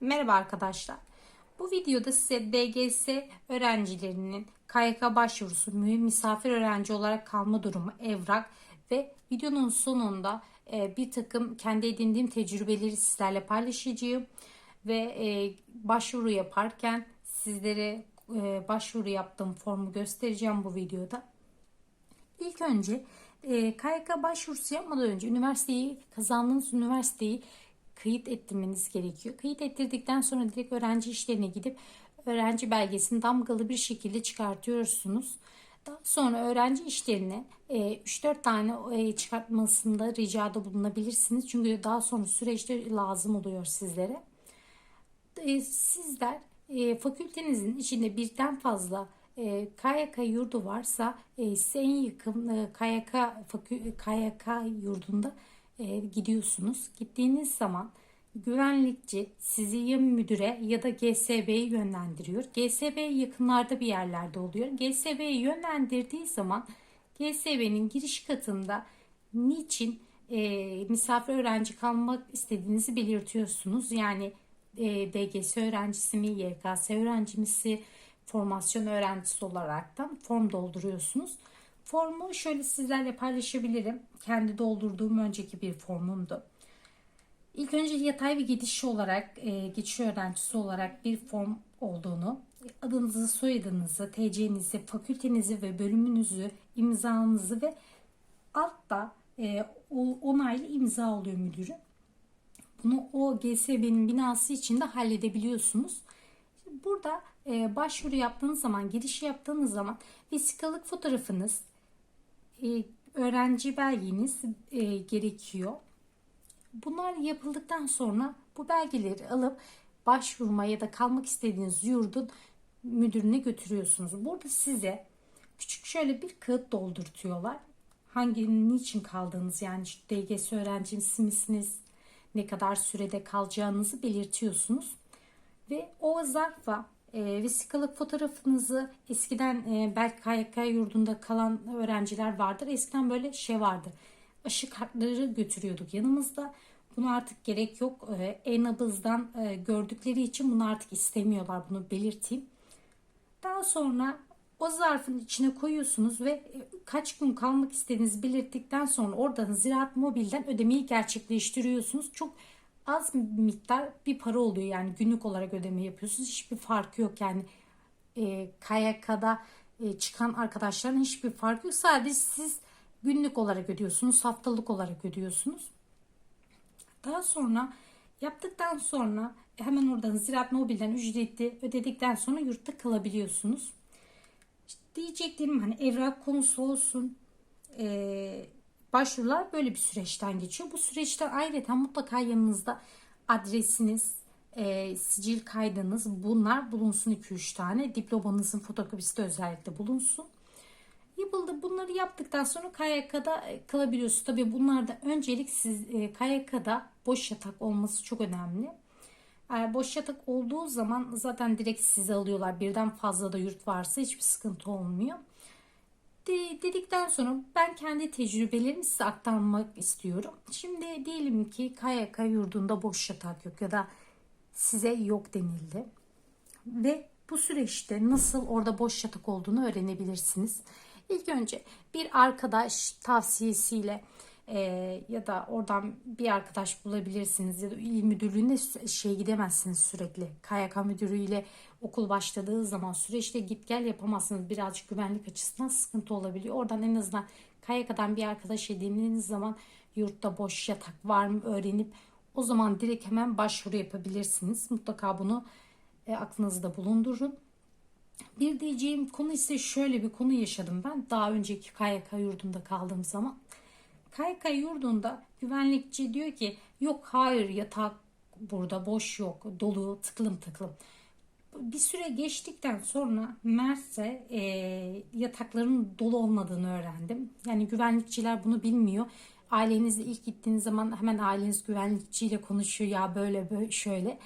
Merhaba arkadaşlar. Bu videoda size DGS öğrencilerinin KYK başvurusu, mühim misafir öğrenci olarak kalma durumu, evrak ve videonun sonunda e, bir takım kendi edindiğim tecrübeleri sizlerle paylaşacağım. Ve e, başvuru yaparken sizlere e, başvuru yaptığım formu göstereceğim bu videoda. İlk önce KYK başvurusu yapmadan önce üniversiteyi kazandığınız üniversiteyi kayıt ettirmeniz gerekiyor. Kayıt ettirdikten sonra direkt öğrenci işlerine gidip öğrenci belgesini damgalı bir şekilde çıkartıyorsunuz. Daha sonra öğrenci işlerine e, 3-4 tane e, çıkartmasında ricada bulunabilirsiniz. Çünkü daha sonra süreçte lazım oluyor sizlere. E, sizler e, fakültenizin içinde birden fazla e, KYK yurdu varsa e, size en yakın e, KYK, KYK yurdunda e, gidiyorsunuz. Gittiğiniz zaman güvenlikçi sizi ya müdüre ya da GSB'ye yönlendiriyor. GSB yakınlarda bir yerlerde oluyor. GSB'ye yönlendirdiği zaman GSB'nin giriş katında niçin e, misafir öğrenci kalmak istediğinizi belirtiyorsunuz. Yani e, DGS öğrencisi mi, YKS öğrencisi, formasyon öğrencisi olaraktan form dolduruyorsunuz. Formu şöyle sizlerle paylaşabilirim. Kendi doldurduğum önceki bir formumdu. İlk önce yatay bir gidiş olarak, e, geçiş öğrencisi olarak bir form olduğunu, adınızı, soyadınızı, TC'nizi, fakültenizi ve bölümünüzü, imzanızı ve altta e, onaylı imza oluyor müdürün. Bunu o GSB'nin binası içinde halledebiliyorsunuz. Burada e, başvuru yaptığınız zaman, giriş yaptığınız zaman vesikalık fotoğrafınız, e, öğrenci belgeniz e, gerekiyor. Bunlar yapıldıktan sonra bu belgeleri alıp başvurma ya da kalmak istediğiniz yurdun müdürüne götürüyorsunuz. Burada size küçük şöyle bir kağıt doldurtuyorlar. Hangi, niçin kaldığınız yani DGS öğrencisi misiniz, ne kadar sürede kalacağınızı belirtiyorsunuz. Ve o zarfa e, vesikalık fotoğrafınızı eskiden e, belki KYK yurdunda kalan öğrenciler vardır. Eskiden böyle şey vardı. Aşı kartları götürüyorduk yanımızda. Bunu artık gerek yok. E, e-nabızdan e, gördükleri için bunu artık istemiyorlar. Bunu belirteyim. Daha sonra o zarfın içine koyuyorsunuz ve e, kaç gün kalmak istediğinizi belirttikten sonra oradan Ziraat Mobil'den ödemeyi gerçekleştiriyorsunuz. Çok az miktar bir para oluyor yani günlük olarak ödeme yapıyorsunuz. Hiçbir farkı yok yani e, KYK'da e, çıkan arkadaşların hiçbir farkı yok. Sadece siz günlük olarak ödüyorsunuz, haftalık olarak ödüyorsunuz. Daha sonra yaptıktan sonra hemen oradan Ziraat Mobil'den ücreti ödedikten sonra yurtta kalabiliyorsunuz. İşte diyeceklerim hani evrak konusu olsun, e, başvurular böyle bir süreçten geçiyor. Bu süreçten ayrıca mutlaka yanınızda adresiniz, e, sicil kaydınız bunlar bulunsun 2-3 tane. Diplomanızın fotokopisi de özellikle bulunsun. Yapıldı. Bunları yaptıktan sonra KYK'da kalabiliyorsunuz. Tabii bunlarda öncelik siz e, KYK'da boş yatak olması çok önemli. Eğer boş yatak olduğu zaman zaten direkt sizi alıyorlar. Birden fazla da yurt varsa hiçbir sıkıntı olmuyor de, dedikten sonra ben kendi tecrübelerimi size aktarmak istiyorum. Şimdi diyelim ki KYK yurdunda boş yatak yok ya da size yok denildi. Ve bu süreçte nasıl orada boş yatak olduğunu öğrenebilirsiniz. İlk önce bir arkadaş tavsiyesiyle e, ya da oradan bir arkadaş bulabilirsiniz ya da il müdürlüğüne şey gidemezsiniz sürekli. KYK müdürüyle okul başladığı zaman süreçte git gel yapamazsınız. Birazcık güvenlik açısından sıkıntı olabiliyor. Oradan en azından KYK'dan bir arkadaş edindiğiniz zaman yurtta boş yatak var mı öğrenip o zaman direkt hemen başvuru yapabilirsiniz. Mutlaka bunu e, aklınızda bulundurun. Bir diyeceğim konu ise şöyle bir konu yaşadım ben daha önceki KYK yurdunda kaldığım zaman. KYK yurdunda güvenlikçi diyor ki yok hayır yatak burada boş yok dolu tıklım tıklım. Bir süre geçtikten sonra Merse e, yatakların dolu olmadığını öğrendim. Yani güvenlikçiler bunu bilmiyor. Ailenizle ilk gittiğiniz zaman hemen aileniz güvenlikçiyle konuşuyor ya böyle böyle şöyle.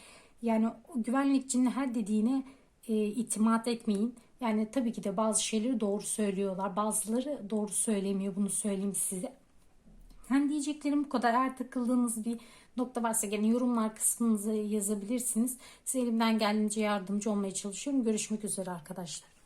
Yani güvenlikçinin her dediğine e, itimat etmeyin. Yani tabii ki de bazı şeyleri doğru söylüyorlar. Bazıları doğru söylemiyor. Bunu söyleyeyim size. Ben diyeceklerim bu kadar. Eğer takıldığınız bir nokta varsa gene yorumlar kısmınıza yazabilirsiniz. Size elimden geldiğince yardımcı olmaya çalışıyorum. Görüşmek üzere arkadaşlar.